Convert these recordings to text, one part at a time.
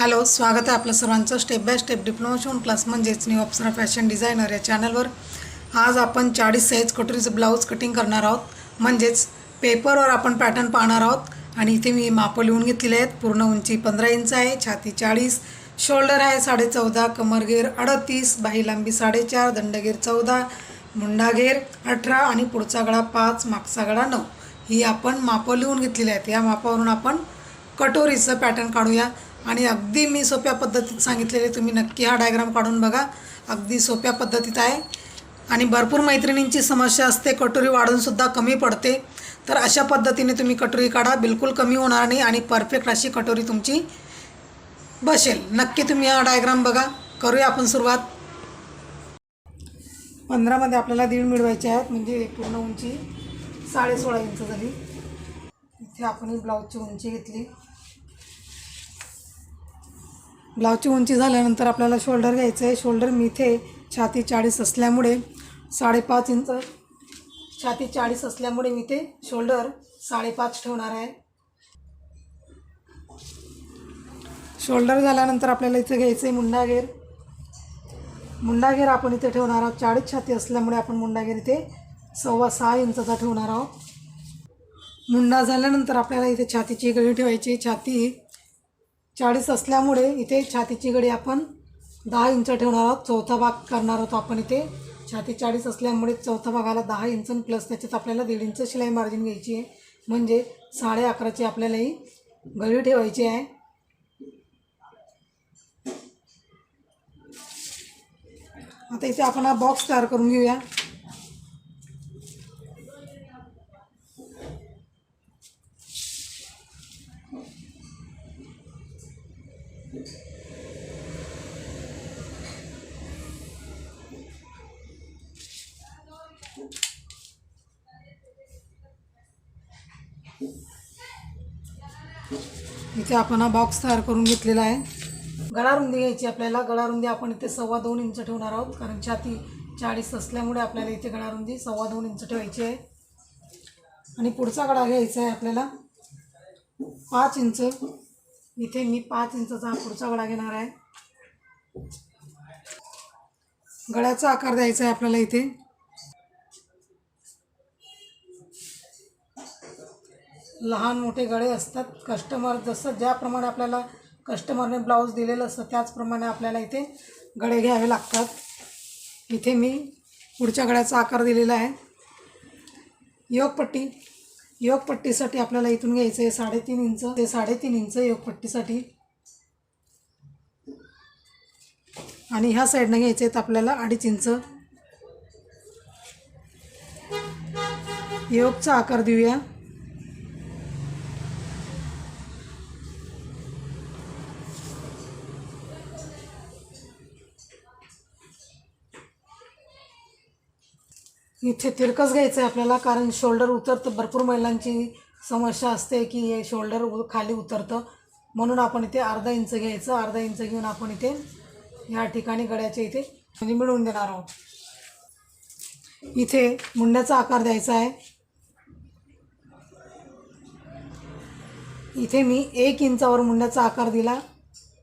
Hello स्वागत आहे आपलं सर्वांचं. स्टेप बाय स्टेप डिप्लोमा शिवून क्लास म्हणजेच न्यू अप्सरा फॅशन डिझायनर या चॅनलवर आज आपण चाळीस साईज कटोरीचं ब्लाऊज कटिंग करणार आहोत. म्हणजेच पेपरवर आपण पॅटर्न पाहणार आहोत. आणि इथे मी मापं लिहून घेतलेले आहेत. पूर्ण उंची पंधरा इंच आहे छाती चाळीस शोल्डर आहे साडे चौदा कमरगेर अडतीस बाही लांबी साडेचार दंडगेर चौदा मुंडागेर अठरा आणि पुढचा गळा पाच मागचा गळा नऊ. ही आपण मापं लिहून घेतलेली आहेत. या मापावरून आपण कटोरीचं पॅटर्न काढूया. आणि अगदी मी सोप्या पद्धतीत सांगितलेले तुम्ही नक्की हा डायग्राम काढून बघा. अगदी सोप्या पद्धतीत आहे. आणि भरपूर मैत्रिणींची समस्या असते कटोरी वाढूनसुद्धा कमी पडते. तर अशा पद्धतीने तुम्ही कटोरी काढा बिलकुल कमी होणार नाही आणि परफेक्ट अशी कटोरी तुमची बसेल. नक्की तुम्ही हा डायग्राम बघा. करूया आपण सुरुवात. पंधरामध्ये आपल्याला दीड मिळवायचे आहेत म्हणजे पूर्ण उंची साडे सोळा इंच झाली. इथे आपण ब्लाऊजची उंची घेतली. ब्लाऊजची उंची झाल्यानंतर आपल्याला शोल्डर घ्यायचं आहे. शोल्डर मी इथे छाती चाळीस असल्यामुळे साडेपाच इंच छाती चाळीस असल्यामुळे मी ते शोल्डर साडेपाच ठेवणार आहे. शोल्डर झाल्यानंतर आपल्याला इथे घ्यायचं आहे मुंडागेर. मुंडागेर आपण इथे ठेवणार आहोत. चाळीस छाती असल्यामुळे आपण मुंडागेर इथे सव्वा सहा इंचाचा ठेवणार आहोत. मुंडा झाल्यानंतर आपल्याला इथे छातीची गळी ठेवायची छाती चाळीस असल्यामुळे इथे छातीची गडी आपण दहा इंच ठेवणार आहोत. चौथा भाग करणार आहोत आपण इथे. छाती चाळीस असल्यामुळे चौथा भागाला दहा इंच प्लस त्याच्यात आपल्याला दीड इंच शिलाई मार्जिन घ्यायची आहे. म्हणजे साडे अकराची आपल्याला ही गळी ठेवायची आहे. आता इथे आपण हा बॉक्स तयार करून घेऊया. इथे आपण हा बॉक्स तयार करून घेतलेला आहे. गळारुंदी घ्यायची आपल्याला. गळारुंदी आपण इथे सव्वा दोन इंच ठेवणार आहोत. कारण छाती चाळीस असल्यामुळे आपल्याला इथे गळारुंदी सव्वा दोन इंच ठेवायची आहे. आणि पुढचा गळा घ्यायचा आहे आपल्याला पाच इंच. इथे मी पाच इंचाचा पुढचा गळा घेणार आहे. गळ्याचा आकार द्यायचा आहे आपल्याला इथे. लहान मोठे गळे असतात. कस्टमर जसं ज्याप्रमाणे आपल्याला कस्टमरने ब्लाऊज दिलेलं असतं त्याचप्रमाणे आपल्याला इथे गळे घ्यावे लागतात. इथे मी पुढच्या गळ्याचा आकार दिलेला आहे. योगपट्टी. योगपट्टीसाठी आपल्याला इथून घ्यायचं आहे साडेतीन इंच. ते साडेतीन इंच योगपट्टीसाठी. आणि ह्या साईडनं घ्यायचे आहेत आपल्याला अडीच इंच. योगचा आकार देऊया. इथे तिरकस घ्यायचं आहे आपल्याला कारण शोल्डर उतरतं. भरपूर महिलांची समस्या असते की हे शोल्डर खाली उतरतं. म्हणून आपण इथे अर्धा इंच घ्यायचं. अर्धा इंच घेऊन आपण इथे या ठिकाणी गड्याच्या इथे म्हणजे मिळवून देणार आहोत. इथे मुंड्याचा आकार द्यायचा आहे. इथे मी एक इंचावर मुंड्याचा आकार दिला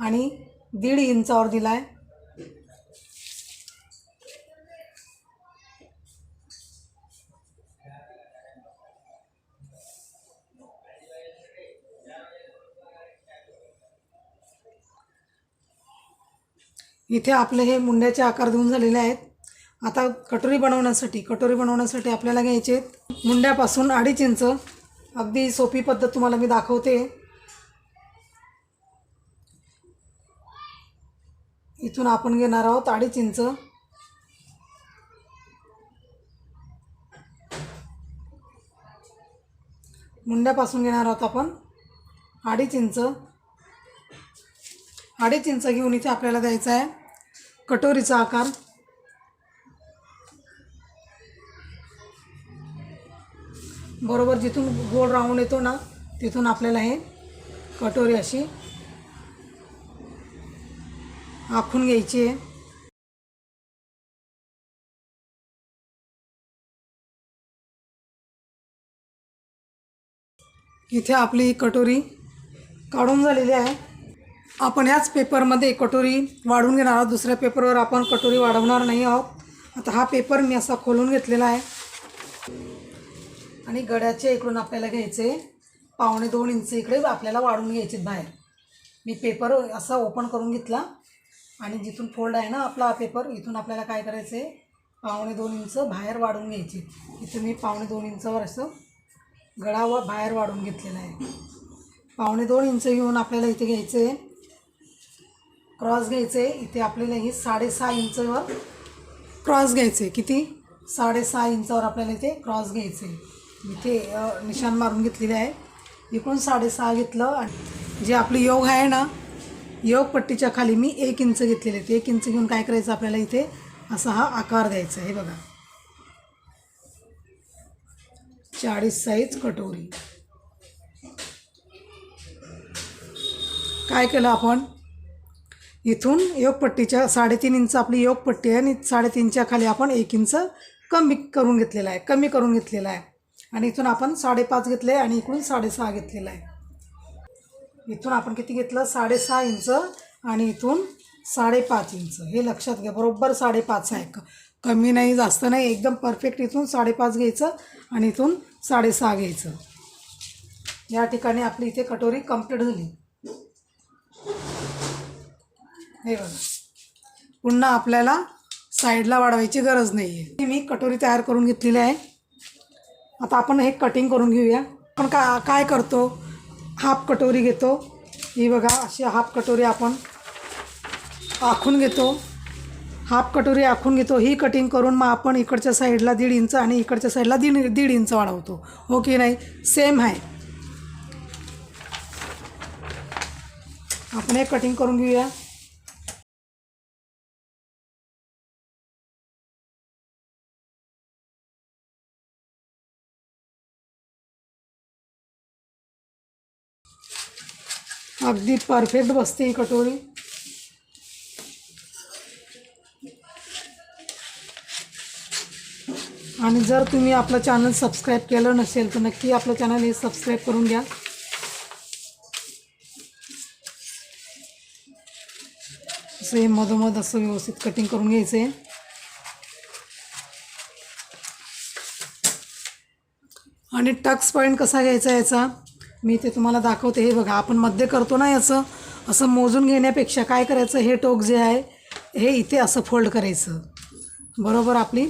आणि दीड इंचावर दिला आहे इथे आपले हे मुंड्याचे आकार देऊन झालेले आहेत. आता कटोरी बनवण्यासाठी कटोरी बनवण्यासाठी आपल्याला घ्यायचे आहेत मुंड्यापासून अडीच इंच. अगदी सोपी पद्धत तुम्हाला मी दाखवते. इथून आपण घेणार आहोत अडीच इंच. मुंड्यापासून घेणार आहोत आपण अडीच इंच. अडीच इंच घेऊन इथे आपल्याला द्यायचं आहे. कटोरीचा आकार. बरोबर जिथून गोल राऊंड येतो ना तिथून आपल्याला हे कटोरी अशी आखून घ्यायची आहे. इथे आपली कटोरी काढून झालेली आहे. आपण याच पेपरमध्ये कटोरी वाढवून घेणार आहोत. दुसऱ्या पेपरवर आपण कटोरी वाढवणार नाही आहोत. आता हा पेपर मी असा खोलून घेतलेला आहे. आणि गड्याचे इकडून आपल्याला घ्यायचे. पावणे दोन इंच इकडे आपल्याला वाढून घ्यायचे बाहेर. मी पेपर असा ओपन करून घेतला. आणि जिथून फोल्ड आहे ना आपला हा पेपर इथून आपल्याला काय करायचं? आहे पावणे दोन इंच बाहेर वाढवून घ्यायचे इथं मी पावणे दोन इंचावर असं गळा व बाहेर वाढवून घेतलेला आहे. पावणे दोन इंच घेऊन आपल्याला इथे घ्यायचं. आहे क्रॉस घ्यायचे इथे आपल्याला ही साडेसहा इंचवर क्रॉस घ्यायचे. किती? साडेसहा इंचावर आपल्याला इथे क्रॉस घ्यायचे. इथे निशाण मारून घेतलेले आहे. इकडून साडेसहा घेतलं आणि जे आपली योग आहे ना योग पट्टीच्या खाली मी एक इंच घेतलेले ते एक इंच घेऊन काय करायचं आपल्याला इथे? असा हा आकार द्यायचा आहे. हे बघा. चाळीस साईज कटोरी. काय केलं आपण? इथून योगपट्टीच्या साडेतीन इंच आपली योगपट्टी आहे आणि साडेतीनच्या खाली आपण एक इंच कमी करून घेतलेला आहे कमी करून घेतलेला आहे. आणि इथून आपण साडेपाच घेतले आणि इकडून साडेसहा घेतलेला आहे. इथून आपण किती घेतलं? साडेसहा इंच आणि इथून साडेपाच इंच. हे लक्षात घ्या बरोबर साडेपाच आहे. कमी नाही जास्त नाही एकदम परफेक्ट इथून साडेपाच घ्यायचं आणि इथून साडेसहा घ्यायचं. या ठिकाणी आपली इथे कटोरी कंप्लीट झाली. हे बघा. पुन्हा आपल्याला साईडला वाढवायची गरज नाही आहे मी कटोरी तयार करून घेतलेली आहे. आता आपण हे कटिंग करून घेऊया. आपण का काय करतो? हाफ कटोरी घेतो. ही बघा अशी हाफ कटोरी आपण आखून घेतो. हाफ कटोरी आखून घेतो. ही कटिंग करून मग आपण इकडच्या साईडला दीड इंच आणि इकडच्या साईडला दीड दीड इंच वाढवतो. हो की नाही? सेम आहे. आपण हे कटिंग करून घेऊया. अगदी परफेक्ट बसते ही कटोरी. आणि जर तुम्ही आपलं चॅनल सबस्क्राईब केलं नसेल तर नक्की आपलं चॅनल हे सबस्क्राईब करून घ्या. असं हे मधोमध असं व्यवस्थित कटिंग करून घ्यायचं आहे आणि टक्स पॉईंट कसा घ्यायचा याचा? मी ते तुम्हाला दाखवते. हे बघा आपण मध्य करतो ना याचं असं मोजून घेण्यापेक्षा काय करायचं हे टोक जे आहे हे इथे असं फोल्ड करायचं. बरोबर आपली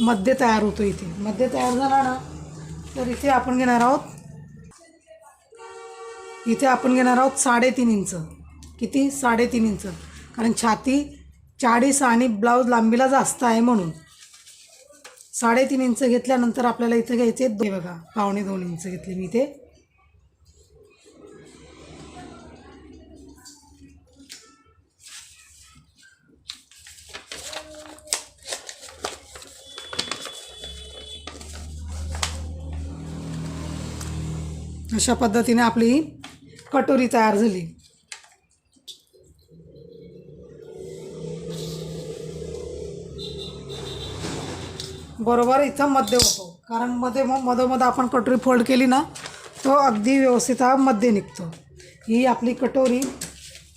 मध्य तयार होतो इथे. मध्य तयार झाला ना तर इथे आपण घेणार आहोत इथे आपण घेणार आहोत साडेतीन इंच. किती? साडेतीन इंच. कारण छाती चाळीस आणि ब्लाऊज लांबीला जास्त आहे म्हणून. साडेतीन इंच घेतल्यानंतर आपल्याला इथे घ्यायचे दो बघा पावणे दोन इंच घेतले मी इथे. अशा पद्धतीने आपली कटोरी तयार झाली. बरोबर इथं मध्य होतो. कारण मध्ये मग मधोमध आपण कटोरी फोल्ड केली ना तो अगदी व्यवस्थित हा मध्ये निघतो. ही आपली कटोरी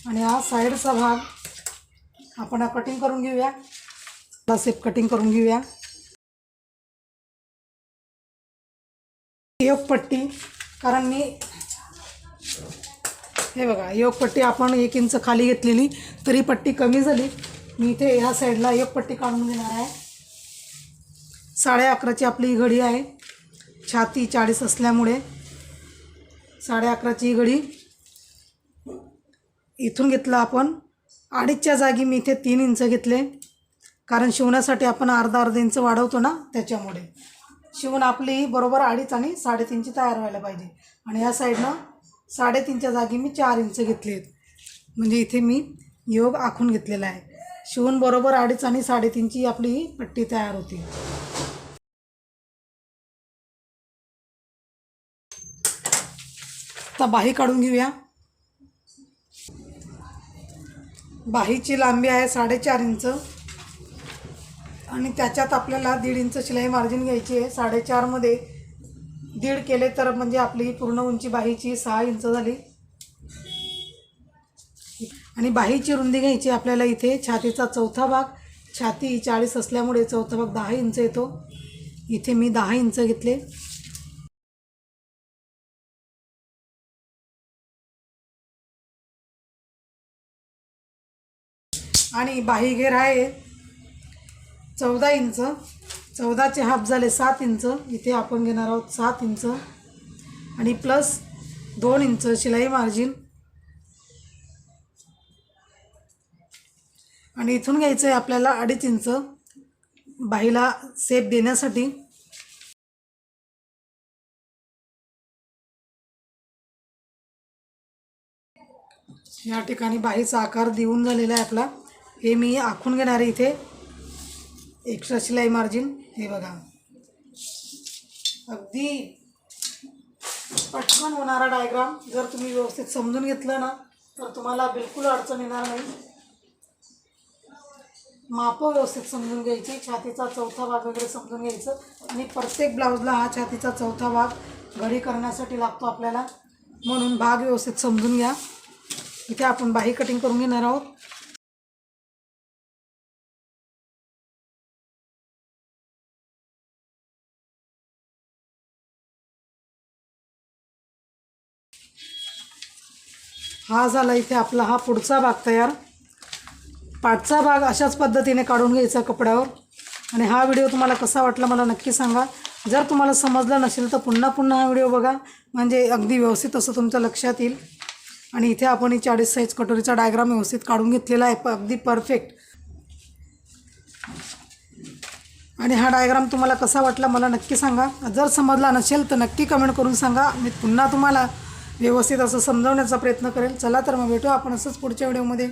आणि हा साईडचा भाग आपण हा कटिंग करून घेऊया. हा सेप कटिंग करून घेऊया. योगपट्टी कारण मी हे बघा योगपट्टी आपण एक इंच खाली घेतलेली तरी पट्टी कमी झाली. मी इथे ह्या साईडला योगपट्टी काढून घेणार आहे. साडे अकराची आपली ही घडी आहे. छाती चाळीस असल्यामुळे साडे अकराची ही घडी इथून घेतलं आपण. अडीचच्या जागी मी इथे तीन इंच घेतले. कारण शिवण्यासाठी आपण अर्धा अर्धा इंच वाढवतो ना त्याच्यामुळे. शिवून आपली बरोबर अडीच आणि साडेतीनची तयार व्हायला पाहिजे. आणि या साईडनं साडेतीनच्या जागी मी चार इंच घेतले आहेत. म्हणजे इथे मी योग आखून घेतलेला आहे. शिवून बरोबर अडीच आणि साडेतीनची आपली ही पट्टी तयार होती. आता बाही काढून घेऊया. बाहीची लांबी आहे साडेचार इंच. आणि त्याच्यात आपल्याला दीड इंच शिलाई मार्जिन घ्यायची आहे. साडेचारमध्ये दीड केले तर म्हणजे आपली पूर्ण उंची बाहीची सहा इंच झाली. आणि बाहीची रुंदी घ्यायची आपल्याला इथे. छातीचा चौथा भाग. छाती चाळीस असल्यामुळे चौथा भाग दहा इंच येतो. इथे मी दहा इंच घेतले. आणि बाही घेर आहे. चौदा इंच चौदाचे हाफ झाले सात इंच इथे आपण घेणार आहोत सात इंच. आणि प्लस दोन इंच शिलाई मार्जिन आणि इथून घ्यायचं आहे आपल्याला अडीच इंच बाहीला सेप देण्यासाठी. या ठिकाणी बाहीचा आकार देऊन झालेला आहे आपला. हे मी आखून घेणार आहे इथे. एक्स्ट्रा शिलाई मार्जिन हे बघा. अगदी पटकन होणारा डायग्राम जर तुम्ही व्यवस्थित समजून घेतलं ना तर तुम्हाला बिलकुल अडचण येणार नाही. मापं व्यवस्थित समजून घ्यायची छातीचा चौथा भाग वगैरे समजून घ्यायचं. आणि प्रत्येक ब्लाऊजला हा छातीचा चौथा भाग घडी करण्यासाठी लागतो आपल्याला. म्हणून भाग व्यवस्थित समजून घ्या. इथे आपण बाही कटिंग करून घेणार आहोत. हा झाला इथे आपला हा पुढचा भाग तयार. पाठचा भाग अशाच पद्धतीने काढून घ्यायचा कपड्यावर. आणि हा व्हिडिओ तुम्हाला कसा वाटला मला नक्की सांगा. जर तुम्हाला समजलं नसेल तर पुन्हा पुन्हा हा व्हिडिओ बघा. म्हणजे अगदी व्यवस्थित असं तुमच्या लक्षात येईल. आणि इथे आपण ही चाळीस साईज कटोरीचा डायग्राम व्यवस्थित काढून घेतलेला आहे. प अगदी परफेक्ट. आणि हा डायग्राम तुम्हाला कसा वाटला मला नक्की सांगा. जर समजला नसेल तर नक्की कमेंट करून सांगा. मी पुन्हा तुम्हाला व्यवस्थित असं समजवण्याचा प्रयत्न करेल. चला तर मग भेटू आपण असंच पुढच्या व्हिडिओमध्ये.